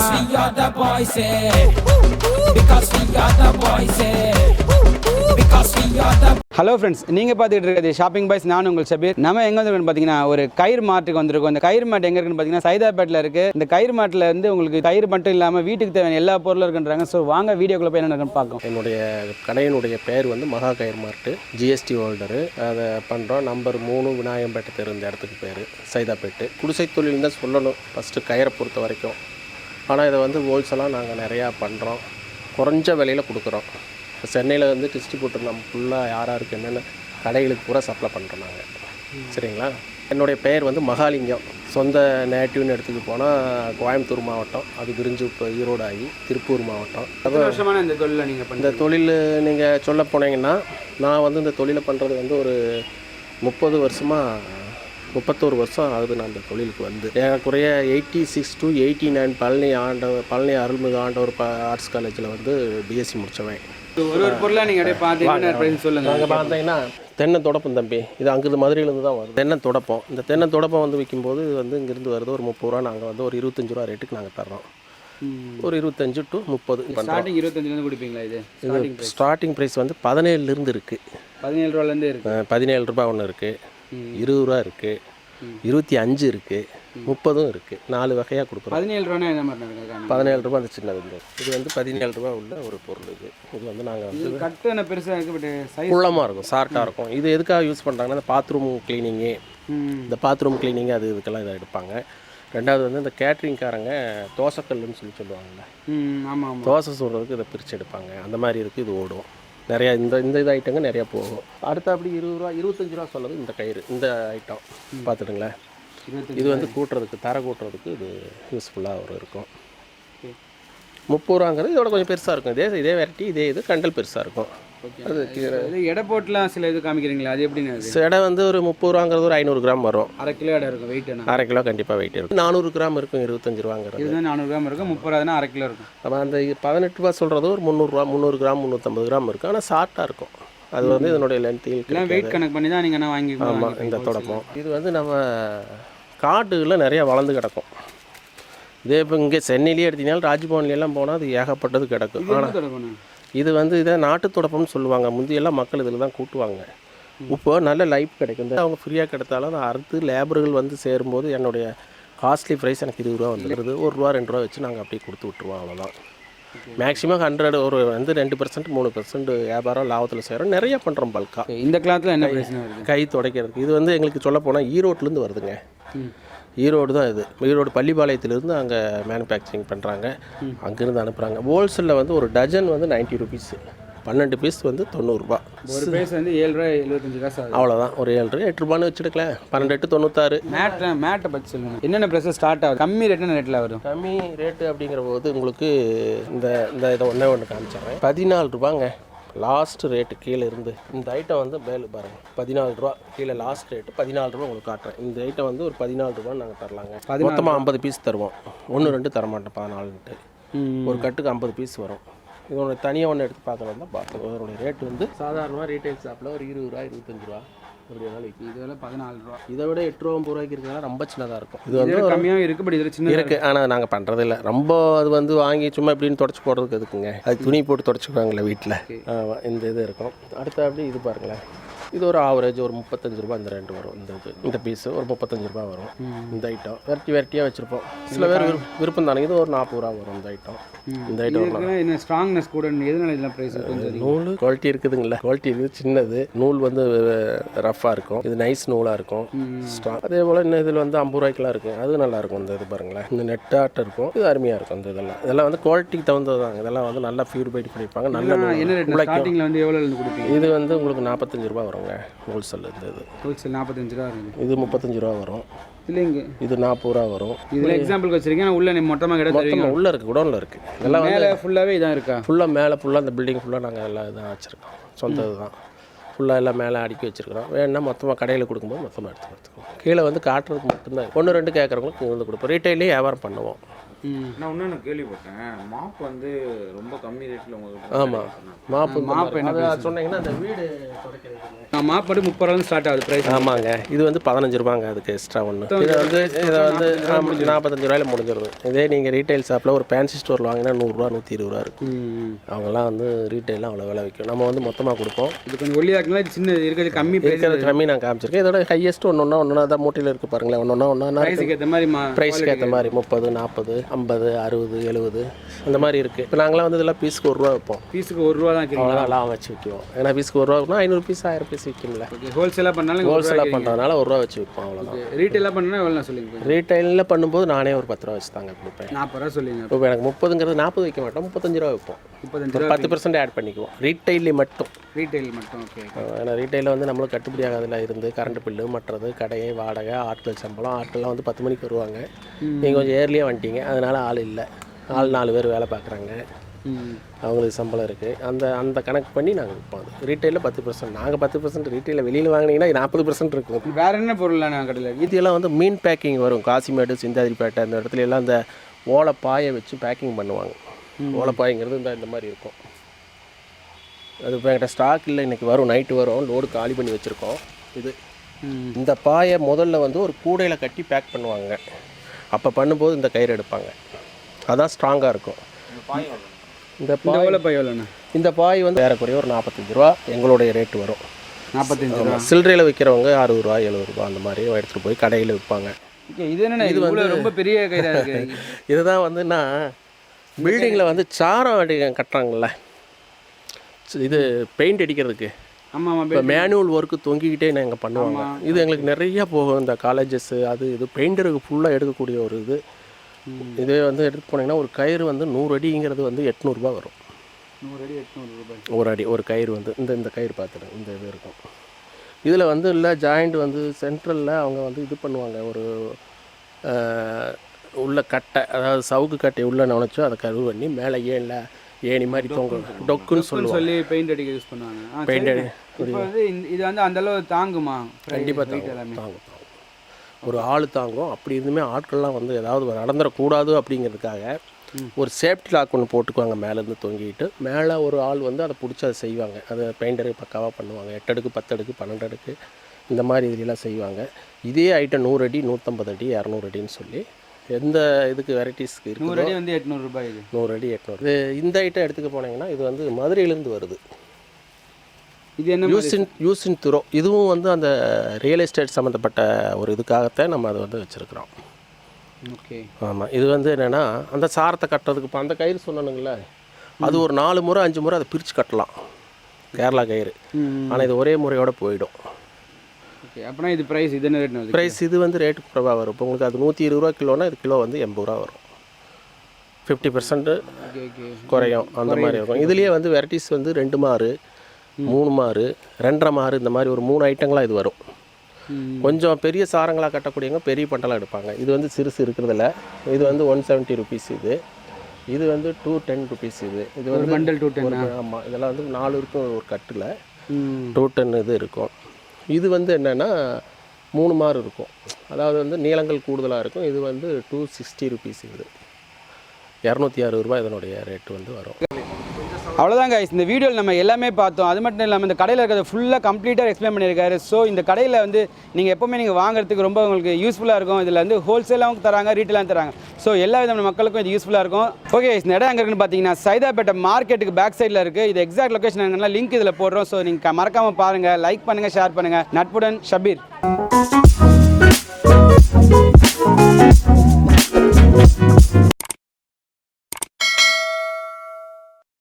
Because we are the boys, eh. Because we are the boys, eh. Because we are the hello friends நீங்கள் பார்த்துட்டு இருக்கிறது shopping boys நான் உங்கள் ஷபீர் நம்ம எங்கே வந்துருக்கோம் பார்த்தீங்கன்னா ஒரு கயிறு மாட்டுக்கு வந்திருக்கோம். இந்த கயிறு மாட்டு எங்கே இருக்குன்னு பார்த்தீங்கன்னா சைதாப்பேட்டில் இருக்குது இந்த கயிறு மாட்டில் வந்து உங்களுக்கு கயிறு மட்டும் இல்லாமல் வீட்டுக்கு தேவையான எல்லா பொருளும் இருக்குன்றாங்க. ஸோ வாங்க வீடியோக்குள்ளே போய் என்ன பார்க்கலாம். என்னுடைய கடையினுடைய பேர் வந்து மகா கயிறு மார்ட்டு ஜிஎஸ்டி ஹோல்டரு அதை பண்ணுறோம் நம்பர் மூணு விநாயகம்பேட்டை தெரு இந்த இடத்துக்கு பேர். சைதாப்பேட்டு. குடிசை தொழில் தான் சொல்லணும். ஃபஸ்ட்டு கயிறை பொறுத்த வரைக்கும். ஆனால் இதை வந்து ஹோல்சேலாக நாங்கள் நிறையா பண்ணுறோம் குறைஞ்ச விலையில் கொடுக்குறோம். சென்னையில் வந்து டிஸ்ட்ரிபியூட்டர் நம்ம ஃபுல்லாக யார் யாருக்கு என்னென்ன கடைகளுக்கு பூரா சப்ளை பண்ணுறோம் நாங்கள் சரிங்களா? என்னுடைய பெயர் வந்து மகாலிங்கம். சொந்த நேட்டிவ்னு எடுத்துக்க போனால் கோயம்புத்தூர் மாவட்டம். அது விரிஞ்சு இப்போ ஈரோடு ஆகி திருப்பூர் மாவட்டம் வருஷமான இந்த தொழிலை நீங்கள் இந்த தொழில் நீங்கள் சொல்ல போனீங்கன்னா நான் வந்து இந்த தொழிலை பண்ணுறது வந்து ஒரு முப்பது வருஷமாக முப்பத்தோரு வருஷம் ஆகுது நான் இந்த தொழிலுக்கு வந்து. ஏறக்குறைய eighty six to eighty nine Palani Andavar Palani Arulmigu ஆண்டவர் ஆர்ட்ஸ் காலேஜில் வந்து பிஎஸ்சி முடித்தவன் ஒரு ஒரு பொருளாக நீங்கள் அப்படியே பார்த்து என்ன ப்ரைஸ் சொல்லுங்கள் நாங்கள் பார்த்தீங்கன்னா தென்னை தொடப்பம் தம்பி. இது அங்கிருந்து மதுரையிலேருந்து தான் வரும் தென்னை தொடப்பம். இந்த தென்னை தொடப்பம் வந்து விற்கும்போது இது வந்து இங்கேருந்து வருது. ஒரு முப்பது ரூபா நாங்கள் வந்து ஒரு இருபத்தஞ்சு ரூபா ரேட்டுக்கு நாங்கள் தர்றோம். ஒரு இருபத்தஞ்சு டு முப்பது ஸ்டார்டிங் இருபத்தஞ்சிலேருந்து கொடுப்பீங்களா இது? ஸ்டார்டிங் ப்ரைஸ் வந்து பதினேழுலேருந்து இருக்குது பதினேழு ரூபாலேருந்தே இருக்குது பதினேழு ரூபாய் ஒன்று இருக்குது இருபது ரூபா இருக்குது இருபத்தி அஞ்சு இருக்குது முப்பதும் இருக்குது நாலு வகையாக கொடுக்குறோம். பதினேழு ரூபானா என்ன மாதிரி பதினேழு ரூபா அந்த சின்னது இது. வந்து பதினேழு ரூபா உள்ள ஒரு பொருள் இது. இது வந்து நாங்கள் வந்து கட்டு என்ன பெருசாக இருக்குது பட் சைஸ் குள்ளமாக இருக்கும் ஷார்ட்டாக இருக்கும். இது எதுக்காக யூஸ் பண்ணுறாங்கன்னா இந்த பாத்ரூம் க்ளீனிங்கு இந்த பாத்ரூம் க்ளீனிங் அது இதுக்கெல்லாம் இதை எடுப்பாங்க. ரெண்டாவது வந்து இந்த கேட்ரிங்காரங்க தோசைக்கல்லுன்னு சொல்லி சொல்லுவாங்கள்ல ம் ஆமாம் ஆமாம் தோசை சுடுறதுக்கு இதை பிரித்து எடுப்பாங்க. அந்த மாதிரி இருக்குது இது ஓடும். நிறையா இந்த இந்த இது ஐட்டங்க நிறையா போகும். அடுத்து அப்படி இருபது ரூபா இருபத்தஞ்சு ரூபா சொன்னது இந்த கயிறு இந்த ஐட்டம் பார்த்துடுங்களேன் இது வந்து கூட்டுறதுக்கு தரை கூட்டுறதுக்கு இது யூஸ்ஃபுல்லாக ஒரு இருக்கும். முப்பது ரூபாங்கிறது இதோட கொஞ்சம் பெருசாக இருக்கும். இதே இதே வெரைட்டி இதே இது கண்டல் பெருசாக இருக்கும். அது கீரை. இது எடை போட்டுலாம் சில இது காமிக்கிறீங்களா? அது எப்படின்னு அது? எடை வந்து ஒரு முப்பது ரூபாங்கிறது ஒரு ஐநூறு கிராம் வரும். அரை கிலோ எடை இருக்கும். வெயிட் என்ன? அரை கிலோ கண்டிப்பாக வெயிட் இருக்கும். நானூறு கிராம் இருக்கும் இருபத்தஞ்சு ரூபாங்கிறது. நானூறு கிராம் இருக்கும். முப்பது ரூபாய்னா அரை கிலோ இருக்கும். நம்ம அந்த பதினெட்டு ரூபா சொல்கிறது ஒரு முந்நூறுரூவா முந்நூறு கிராம் முந்நூற்றம்பது கிராம் இருக்கும். ஆனால் ஷார்ட்டாக இருக்கும். அது வந்து இதனுடைய லென்த்தில் எல்லாம் வெயிட் கணக்கு பண்ணி தான் நீங்கள் என்ன வாங்கி ஆமாம் இந்த தொடப்பம் இது வந்து நம்ம காட்டுகளில் நிறையா வளர்ந்து கிடக்கும். இதே இப்போ இங்கே சென்னையிலேயே எடுத்தீங்கன்னா ராஜ்பவன்லாம் போனால் அது ஏகப்பட்டது கிடக்கும் ஆனால் இது வந்து இதை நாட்டு தொடப்பம்னு சொல்லுவாங்க. முந்தியெல்லாம் மக்கள் இதில் தான் கூட்டுவாங்க. இப்போ நல்ல லைஃப் கிடைக்கும். அவங்க ஃப்ரீயாக கிடைத்தாலும் அதை அறுத்து லேபர்கள் வந்து சேரும்போது என்னுடைய காஸ்ட்லி ப்ரைஸ் எனக்கு இருபது ரூபா வந்துடுது ஒரு ரூபா ரெண்டு ரூபா வச்சு நாங்கள் அப்படியே கொடுத்து விட்ருவோம் அவ்வளோதான் மேக்ஸிமம் ஹண்ட்ரட் ஒரு வந்து ரெண்டு பர்சன்ட் மூணு பர்சன்ட் வியாபாரம் லாபத்தில் செய்கிறோம் நிறைய பண்ணுறோம் பல்காக இந்த கிளாத்தில் என்ன கை துடைக்கிறதுக்கு. இது வந்து எங்களுக்கு சொல்ல போனால் ஈரோட்லேருந்து வருதுங்க. ஈரோடு தான் இது. ஈரோடு பள்ளிப்பாளையத்துலேருந்து அங்கே மேனுஃபேக்சரிங் பண்ணுறாங்க அங்கேருந்து அனுப்புகிறாங்க ஹோல்சேலில் வந்து ஒரு டஜன் வந்து 90 ருபீஸ் பன்னெண்டு பீஸ் வந்து தொண்ணூறுரூபா ஒரு பேஸ் வந்து ஏழு ரூபாய் எழுபத்தஞ்சு காசு அவ்வளோதான் ஒரு ஏழு ரூபா எட்டு ரூபான்னு வச்சுடுக்கலேன் பன்னெண்டு எட்டு தொண்ணூத்தாறு. மேட் மேட்டை பற்றி சொல்லுங்கள் என்னென்ன ப்ரைஸஸ் ஸ்டார்ட் ஆகுது? கம்மி ரேட் என்ன ரேட்டில் வரும்? கம்மி ரேட்டு அப்படிங்கிற போது உங்களுக்கு இந்த இந்த இதை ஒன்றே ஒன்று காமிச்சிடுறேன். பதினாலு ரூபாங்க. லாஸ்ட் ரேட்டு கீழே இருந்து இந்த ஐட்டம் வந்து மேலே பாருங்கள் பதினாலு ரூபா கீழே லாஸ்ட் ரேட்டு பதினாலு ரூபா உங்களுக்கு காட்டுறேன். இந்த ஐட்டம் வந்து ஒரு பதினாலு ரூபான்னு நாங்கள் தரலாங்க. மொத்தமாக ஐம்பது பீஸ் தருவோம். ஒன்று ரெண்டு தர மாட்டோம் பதினாலுன்ட்டு ஒரு கட்டுக்கு ஐம்பது பீஸ் வரும். இதோட தனியாக ஒன்று எடுத்து பார்க்கணும் தான் பார்க்கணும் இதோடைய ரேட் வந்து சாதாரணமாக ரீட்டைல் ஷாப்பில் ஒரு இருபது ரூபா இருபத்தஞ்சு ரூபா. அப்படி வேணாலும் விற்கும் இது பதினாலு ரூபா. இதை விட எட்டு ரூபா ஒம்பது ரூபாய்க்கு இருக்கிறதா ரொம்ப சின்னதாக இருக்கும். இது வந்து இது கம்மியாக இருக்குது பட் இதில் சின்ன இருக்கு. ஆனால் நாங்கள் பண்ணுறது இல்லை ரொம்ப அது வந்து வாங்கி சும்மா இப்படின்னு தொடச்சி போடுறதுக்கு எதுக்குங்க? அது துணி போட்டு தொடச்சிக்குவாங்களே வீட்டில் இந்த இது இருக்கும். அடுத்து அப்படி இது பாருங்களேன். இது ஒரு ஆவரேஜ் ஒரு முப்பத்தஞ்சு ரூபா இந்த ரெண்டு வரும். இந்த இது இந்த பீஸ் ஒரு முப்பத்தஞ்சு ரூபா வரும். இந்த ஐட்டம் வெரைட்டி வெரைட்டியாக வச்சுருப்போம். சில பேர் விருப்ப- விருப்பம் தானே இது ஒரு நாற்பது ரூபா வரும் இந்த ஐட்டம் இந்த ஐட்டம் என்ன ஸ்ட்ராங்னஸ் கூட எதனால இதெல்லாம் ப்ரைஸ் நூல் குவாலிட்டி இருக்குதுங்களா. குவாலிட்டி இருக்குது சின்னது. நூல் வந்து ரஃப்பாக இருக்கும். இது நைஸ் நூலாக இருக்கும். ஸ்ட்ராங் அதே போல் இன்னும் இதில் வந்து ஐம்பது ரூபாய்க்குலாம் இருக்குது அது நல்லா இருக்கும் இந்த இது பாருங்களேன். இந்த நெட்டாட்டம் இருக்கும். இது அருமையாக இருக்கும் இந்த இதெல்லாம். இதெல்லாம் வந்து குவாலிட்டிக்கு தகுந்தது தான் இதெல்லாம் வந்து நல்லா பியூரிஃபைட் பண்ணியிருப்பாங்க நல்ல நூல். என்ன ரேட் ஸ்டார்டிங்கில் வந்து எவ்வளோ இருந்து கொடுப்பீங்க? இது வந்து உங்களுக்கு நாற்பத்தஞ்சு ரூபா வருங்க ஹோல்சேல் இது ஹோல்சேல் நாற்பத்தஞ்சு ரூபா இருக்குது இது முப்பத்தஞ்சு ரூபா வரும். இல்லை இங்கே இது நாற்பது ரூபா வரும். இதில் எக்ஸாம்பிளுக்கு வச்சிருக்கேன் உள்ள நீ மொத்தமாக மொத்தமாக உள்ளே இருக்குது குடோனில் இருக்குது வந்து மேலே ஃபுல்லாகவே இதான் இருக்கா? ஃபுல்லாக மேலே ஃபுல்லாக அந்த பில்டிங் ஃபுல்லாக நாங்கள் எல்லாம் இதாக வச்சுருக்கோம். சொந்த இதுதான் ஃபுல்லாக எல்லாம் மேலே அடுக்கி வச்சுருக்கிறோம். வேணா மொத்தமாக கடையில் கொடுக்கும்போது மொத்தமாக எடுத்து கொடுத்துக்குவோம். கீழே வந்து காட்டுறதுக்கு மட்டும்தான் ஒன்று ரெண்டு கேட்குறவங்களுக்கு இங்கே வந்து கொடுப்போம். ரீட்டைலே வியாபாரம் பண்ணுவோம். நான் இன்னொன்று கேள்விப்பட்டேன். மாப் வந்து ரொம்ப கம்மி ரேட்டில் உங்களுக்கு ஆமாம் மாப்பு மாப்பு. என்ன சொன்னீங்கன்னா அந்த வீடு மாப்பாடு முப்பது ரூபா ஸ்டார்ட் ஆகுது ப்ரைஸ் ஆமாங்க. இது வந்து பதினஞ்சு ரூபாங்க அதுக்கு எக்ஸ்ட்ரா ஒன்று இதை வந்து இதை வந்து நாற்பத்தஞ்சு ரூபாயில முடிஞ்சிருது. இதே நீங்கள் ரீட்டைல் ஷாப்பில் ஒரு ஃபேன்சி ஸ்டோரில் வாங்கினா நூறுரூவா நூற்றி இருபது ரூபா இருக்கும் அவங்கெல்லாம் வந்து ரீட்டைலில் அவ்வளோ விலை விற்கும். நம்ம வந்து மொத்தமாக கொடுப்போம். இது கொஞ்சம் ஒல்லியாக்கலாம் இது சின்ன இருக்கிறது கம்மி இருக்கிறது கம்மி நான் காமிச்சிருக்கேன். இதோட ஹையஸ்ட் ஒன்று ஒன்றா ஒன்றா தான் மூட்டையில் இருக்குது பாருங்களேன். ஒன்று ஒன்றா ஒன்றா ப்ரைஸுக்கு ஏற்ற மாதிரி ப்ரைஸ்க்கு ஏற்ற மாதிரி முப்பது நாற்பது ஐம்பது அறுபது எழுபது அந்த மாதிரி இருக்குது இப்போ நாங்களாம் வந்து இதெல்லாம் பீஸுக்கு ஒரு ரூபா வைப்போம் பீஸுக்கு ஒரு ரூபா அவ்வளோதான் வச்சு விற்குவோம் ஏன்னா பீஸுக்கு ஒரு ரூபா ஐநூறு பீஸ் ஆயிரம் பீஸ் விற்கும்ல ஹோல்சேலாக பண்ணாலும் ஹோல்சேலாக பண்ணுறதுனால ஒரு ரூபா வச்சு விற்போம் அவ்வளோதான் ரீட்டெயிலாக பண்ணா எவ்வளோ சொல்லுங்க ரீட்டைலில் பண்ணும்போது நானே ஒரு பத்து ரூபா வச்சு தாங்க கொடுப்பேன். நாற்பது ரூபா சொல்லுங்க இப்போ எனக்கு முப்பதுங்கிறது நாற்பது வைக்க மாட்டோம் முப்பத்தஞ்சு ரூபா வைப்போம். முப்பத்தஞ்சு பத்து பர்சன்ட் ஆட் பண்ணிக்குவோம். ரீட்டைலில் மட்டும். ரீட்டைல் மட்டும் ஓகே ஏன்னா ரீட்டைலில் வந்து நம்மளுக்கு கட்டுப்படி ஆகாதுல இருந்து கரண்ட் பில்லு மற்றது கடை வாடகை ஆட்கள் சம்பளம் ஆட்கள்லாம் வந்து பத்து மணிக்கு வருவாங்க. நீங்கள் கொஞ்சம் ஏர்லியாக வந்துட்டீங்க அதனால ஆள் இல்லை. ஆள் நாலு பேர் வேலை பார்க்குறாங்க. அவங்களுக்கு சம்பளம் இருக்குது அந்த அந்த கணக்கு பண்ணி நாங்கள் விற்போம் அது ரீட்டைலில் பத்து பர்சன்ட் நாங்கள் பத்து பர்சன்ட் ரீட்டைலில் வெளியில் வாங்கினீங்கன்னா நாற்பது பர்சன்ட் இருக்கும். வேற என்ன பொருள் நான் கடையில்? இதெல்லாம் வந்து மீன் பேக்கிங் வரும். காசிமேடு சிந்தாதிரிப்பேட்டை அந்த இடத்துல எல்லாம் இந்த ஓலை பாயை வச்சு பேக்கிங் பண்ணுவாங்க. ஓலை பாய்ங்கிறது இந்த இந்த மாதிரி இருக்கும். அது இப்போ என்கிட்ட ஸ்டாக் இல்லை. இன்றைக்கி வரும் நைட்டு வரும். லோடு காலி பண்ணி வச்சுருக்கோம். இது. இந்த பாயை முதல்ல வந்து ஒரு கூடையில் கட்டி பேக் பண்ணுவாங்க. அப்போ பண்ணும்போது இந்த கயிறு எடுப்பாங்க. அதான் ஸ்ட்ராங்காக இருக்கும். இந்த பாய் எவ்வளோ பை எவ்வளோண்ணா இந்த பாய் வந்து ஏறக்குறைய ஒரு நாற்பத்தஞ்சு ரூபா எங்களுடைய ரேட்டு வரும். நாற்பத்தஞ்சு ரூபா? சில்லறையில் விற்கிறவங்க அறுபது ரூபா எழுபது ரூபா அந்த மாதிரி எடுத்துகிட்டு போய் கடையில் விற்பாங்க இது என்ன இது? வந்து ரொம்ப பெரிய இதுதான் வந்து நான் பில்டிங்கில் வந்து சாரம் அடி கட்டுறாங்கல்ல. இது பெயிண்ட் அடிக்கிறதுக்கு. ஆமாம் இப்போ மேனுவல் ஒர்க்கு தொங்கிக்கிட்டே நாங்கள் பண்ணுவாங்க? இது எங்களுக்கு நிறையா போகும் இந்த காலேஜஸ்ஸு அது இது பெயிண்டருக்கு ஃபுல்லாக எடுக்கக்கூடிய ஒரு இது. இதே வந்து எடுத்து போனீங்கன்னா ஒரு கயிறு வந்து நூறு அடிங்கிறது வந்து எட்நூறுபா வரும். நூறு அடி எட்நூறு ரூபாய். ஒரு அடி ஒரு கயிறு வந்து இந்த இந்த கயிறு பார்த்துட்டு இந்த இது இருக்கும். இதில் வந்து இல்லை ஜாயிண்ட் வந்து சென்ட்ரலில் அவங்க வந்து இது பண்ணுவாங்க. ஒரு உள்ள கட்டை அதாவது சவுக்கு கட்டை உள்ளே நுழைச்சோ அதை கருவு பண்ணி மேலே ஏனில் ஏணி மாதிரி தொங்க டொக்குன்னு சொல்லுவாங்க. சொல்லி பெயிண்ட் அடிக்க யூஸ் பண்ணுவாங்க. சரி. அடி- இது வந்து அந்த அளவு தாங்குமா? கண்டிப்பாக தாங்கும் தாங்கும். ஒரு ஆள் தாங்கும். அப்படி இருந்துமே ஆட்கள்லாம் வந்து ஏதாவது நடந்துடக்கூடாது அப்படிங்கிறதுக்காக ஒரு சேஃப்டி லாக் ஒன்று போட்டுக்குவாங்க மேலேருந்து தொங்கிட்டு. மேலே ஒரு ஆள் வந்து அதை பிடிச்சி அதை செய்வாங்க. அதை பெயிண்டரு பக்காவாக பண்ணுவாங்க. எட்டு அடுக்கு பத்து அடுக்கு பன்னெண்டு அடுக்கு இந்த மாதிரி இதுலாம் செய்வாங்க. இதே ஐட்டம் நூறு அடி நூற்றம்பது அடி இரநூறு அடின்னு சொல்லி எந்த இதுக்கு வெரைட்டிஸ்க்கு நூறு இருக்குதோ அடி வந்து எட்நூறு ரூபாய் இது. நூறு அடி எட்நூறு. இந்த ஐட்டம் எடுத்துக்க போனீங்கன்னா இது வந்து மதுரையிலேருந்து வருது. இது என்ன மாதிரி? யூசின் யூசின் துரோ இதுவும் வந்து அந்த ரியல் எஸ்டேட் சம்மந்தப்பட்ட ஒரு இதுக்காகத்தான் நம்ம அதை வந்து வச்சுருக்குறோம். ஓகே. ஆமாம் இது வந்து என்னென்னா அந்த சாரத்தை கட்டுறதுக்கு இப்போ அந்த கயிறு சொன்னனுங்களே அது ஒரு நாலு முறை அஞ்சு முறை அதை பிரித்து கட்டலாம். கேரளா கயிறு. ஆனால் இது ஒரே முறையோட போயிடும். ஓகே அப்படின்னா இது ப்ரைஸ் இது என்ன ரேட் ப்ரைஸ் இது வந்து ரேட்டு குறைவாக வரும். இப்போ உங்களுக்கு அது நூற்றி இருபது ரூபா கிலோனா இது கிலோ வந்து எண்பது ரூபா வரும். ஃபிஃப்டி பர்சன்ட்டு குறையும் அந்த மாதிரி இருக்கும். இதுலேயே வந்து வெரைட்டிஸ் வந்து ரெண்டு மாறு மூணு மாறு ரெண்டரை மாறு இந்த மாதிரி ஒரு மூணு ஐட்டங்களாக இது வரும். கொஞ்சம் பெரிய சாரங்களாக கட்டக்கூடியவங்க பெரிய பண்டலாக எடுப்பாங்க. இது வந்து சிறுசு இருக்கிறதுல இது வந்து ஒன் செவன்ட்டி ருபீஸ் இது. இது வந்து டூ டென் ருபீஸ் இது. இது வந்து bundle 210 ஆமாம் இதெல்லாம் வந்து நாலு இருக்கும் ஒரு கட்டில். டூ டென் இது இருக்கும். இது வந்து என்னென்னா மூணு மாறு இருக்கும். அதாவது வந்து நீளங்கள் கூடுதலாக இருக்கும். இது வந்து டூ சிக்ஸ்டி ருபீஸ் இது. இரநூத்தி அறுபது ரூபாய் இதனுடைய ரேட் வந்து வரும். அவ்வளோதான் guys. இந்த வீடியோவில் நம்ம எல்லாமே பார்த்தோம். அது மட்டும் இல்லாமல் இந்த கடையில் இருக்கிறத ஃபுல்லாக கம்ப்ளீட்டாக எக்ஸ்பிளைன் பண்ணியிருக்காரு. ஸோ இந்த கடையில் வந்து நீங்கள் எப்போவுமே நீங்கள் வாங்குறதுக்கு ரொம்ப உங்களுக்கு யூஸ்ஃபுல்லாக இருக்கும். இதில் வந்து ஹோல்சேலாகவும் தராங்க ரீட்டெயிலாகவும் தராங்க. ஸோ எல்லா விதமான மக்களுக்கும் இது யூஸ்ஃபுல்லாக இருக்கும். ஓகே இந்த இடம் எங்கே இருக்குன்னு பார்த்தீங்கன்னா சைதாப்பேட்டை மார்க்கெட்டுக்கு பேக் சைடில் இருக்குது இது எக்ஸாக்ட் லொக்கேஷன் எங்கன்னா லிங்க் இதில் போடுறோம். ஸோ நீங்கள் மறக்காமல் பாருங்கள் லைக் பண்ணுங்கள் ஷேர் பண்ணுங்கள் நட்புடன் ஷபீர்.